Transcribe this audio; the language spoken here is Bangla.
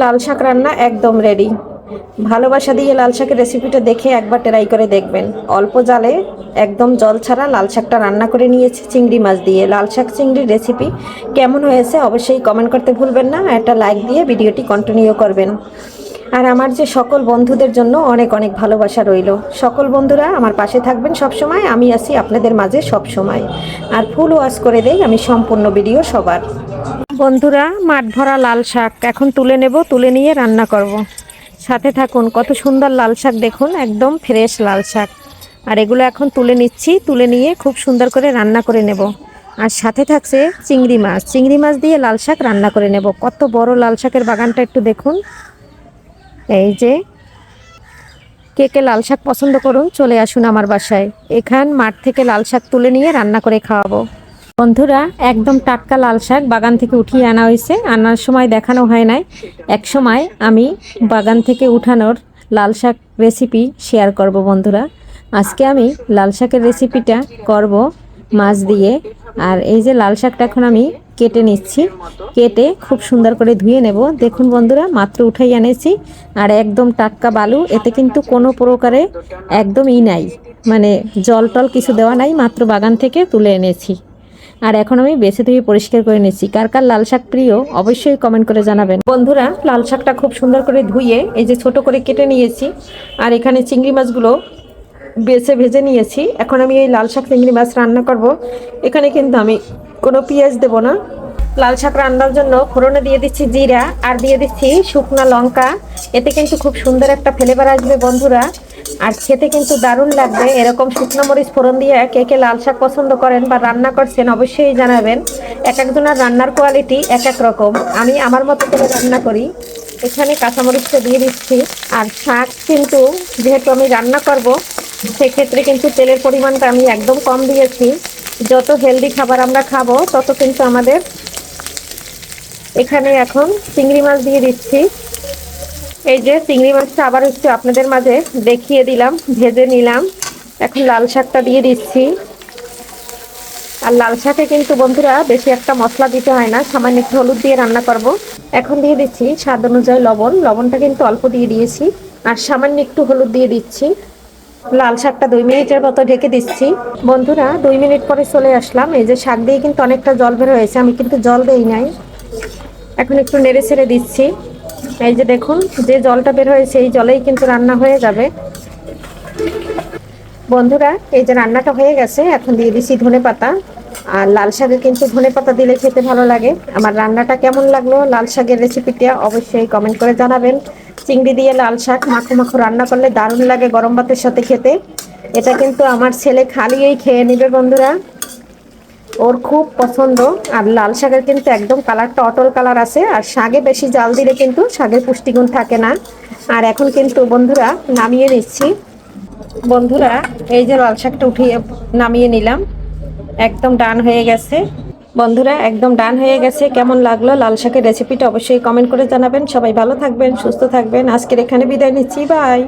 লাল শাক রান্না একদম রেডি ভালোবাসা দিয়ে লাল শাকের রেসিপিটা দেখে একবার ট্রাই করে দেখবেন। অল্প জালে একদম জল ছাড়া লাল শাকটা রান্না করে নিয়েছি চিংড়ি মাছ দিয়ে। লাল শাক চিংড়ির রেসিপি কেমন হয়েছে অবশ্যই কমেন্ট করতে ভুলবেন না, একটা লাইক দিয়ে ভিডিওটি কন্টিনিউ করবেন। আর আমার যে সকল বন্ধুদের জন্য অনেক অনেক ভালোবাসা রইল। সকল বন্ধুরা আমার পাশে থাকবেন সব সময় আমি আছি আপনাদের মাঝে সব সময় আর ফুল ওয়াশ করে দেই আমি সম্পূর্ণ ভিডিও সবার। বন্ধুরা, মাঠ ভরা লাল শাক। এখন তুলে নেব, তুলে নিয়ে রান্না করব। সাথে থাকুন, কত সুন্দর লাল শাক দেখুন, একদম ফ্রেশ লাল শাক। আর এগুলো এখন তুলে নিচ্ছি, তুলে নিয়ে খুব সুন্দর করে রান্না করে নেব। আর সাথে থাকছে চিংড়ি মাছ। চিংড়ি মাছ দিয়ে লাল শাক রান্না করে নেব। কত বড় লাল শাকের বাগানটা একটু দেখুন। এই যে, কে কে লাল শাক পছন্দ করুন, চলে আসুন আমার বাসায়। এখান মাঠ থেকে লাল শাক তুলে নিয়ে রান্না করে খাওয়াবো। বন্ধুরা, একদম টাটকা লাল শাক বাগান থেকে উঠিয়ে আনা হয়েছে। আনার সময় দেখানো হয় নাই। এক সময় আমি বাগান থেকে উঠানোর লাল শাক রেসিপি শেয়ার করব বন্ধুরা। আজকে আমি লাল শাকের রেসিপিটা করব মাছ দিয়ে। আর এই যে লাল শাকটা এখন আমি কেটে নিচ্ছি। কেটে খুব সুন্দর করে ধুয়ে নেব। দেখুন বন্ধুরা, মাত্র উঠাই আনেছি। আর একদম টাটকা বালু, এতে কিন্তু কোনো প্রকারে একদম ই নাই। মানে জল টল কিছু দেওয়া নাই, মাত্র বাগান থেকে তুলে এনেছি। আর এখন আমি বেছে ধুয়ে পরিষ্কার করে নিচ্ছি। কার কার লাল শাক প্রিয়, অবশ্যই কমেন্ট করে জানাবেন। বন্ধুরা, লাল শাকটা খুব সুন্দর করে ধুয়ে এই যে ছোট করে কেটে নিয়েছি আর এখানে চিংড়ি মাছগুলো বেছে ভেজে নিয়েছি। এখন আমি এই লাল শাক চিংড়ি মাছ রান্না করব। এখানে কিন্তু আমি কোনো পেঁয়াজ দেবো না। লাল শাক রান্নার জন্য ফোড়নে দিয়ে দিচ্ছি জিরা আর দিয়ে দিচ্ছি শুকনা লঙ্কা। এতে কিন্তু খুব সুন্দর একটা ফ্লেভার আসবে বন্ধুরা। আর খেতে কিন্তু দারুণ লাগবে। এরকম শুকনো মরিচ ফোড়ন দিয়ে কে কে লাল শাক পছন্দ করেন বা রান্না করছেন অবশ্যই জানাবেন। এক একজনের রান্নার কোয়ালিটি এক এক রকম। আমি আমার মতো করে রান্না করি। এখানে কাঁচামরিচটা দিয়ে দিচ্ছি। আর শাক কিন্তু যেহেতু আমি রান্না করব, সেক্ষেত্রে কিন্তু তেলের পরিমাণটা আমি একদম কম দিয়েছি। যত হেলদি খাবার আমরা খাব, তত কিন্তু আমাদের এখানে এখন চিংড়ি মাছ দিয়ে দিচ্ছি। এই যে চিংড়ি মাছটা আবার একটু আপনাদের মাঝে দেখিয়ে দিলাম, ভেজে নিলাম। এখন লাল শাকটা দিয়ে দিচ্ছি। আর লাল শাকে কিন্তু বন্ধুরা বেশি একটা মশলা দিতে হয় না, সামান্য একটু হলুদ দিয়ে রান্না করব। এখন দিয়ে দিচ্ছি স্বাদ অনুযায়ী লবণ। লবণটা কিন্তু অল্প দিয়ে দিয়েছি, আর সামান্য একটু হলুদ দিয়ে দিচ্ছি। লাল শাকটা দুই মিনিটের মতো ঢেকে দিচ্ছি। বন্ধুরা, দুই মিনিট পরে চলে আসলাম। এই যে শাক দিয়ে কিন্তু অনেকটা জল বের হয়েছে, আমি কিন্তু জল দেই নাই। এখন একটু নেড়ে ছেড়ে দিচ্ছি। এই যে দেখুন, যে জলটা বের হয়েছে এই জলেই কিন্তু রান্না হয়ে যাবে। বন্ধুরা, এই যে রান্নাটা হয়ে গেছে, এখন দিয়ে দিচ্ছি ধনে পাতা। আর লাল শাকে কিন্তু ধনে পাতা দিলে খেতে ভালো লাগে। আমার রান্নাটা কেমন লাগল, লাল শাকের রেসিপিটা অবশ্যই কমেন্ট করে জানাবেন। চিংড়ি দিয়ে লাল শাক মাখো মাখো রান্না করলে দারুণ লাগে গরম ভাতের সাথে খেতে। এটা কিন্তু আমার ছেলে খালিয়েই খেয়ে নেবে, বন্ধুরা। ওর খুব পছন্দ। আর লাল শাকের কিন্তু একদম কালারটা অটল কালার আছে। আর শাকে বেশি জাল দিলে কিন্তু শাকের পুষ্টিগুণ থাকে না। আর এখন কিন্তু বন্ধুরা নামিয়ে নিচ্ছি। বন্ধুরা, এই যে লাল শাকটা উঠিয়ে নামিয়ে নিলাম। একদম ডান হয়ে গেছে। বন্ধুরা, একদম ডান হয়ে গেছে। কেমন লাগল লাল শাকের রেসিপিটা অবশ্যই কমেন্ট করে জানাবেন। সবাই ভালো থাকবেন, সুস্থ থাকবেন। আজকের এখানে বিদায় নিচ্ছি। বাই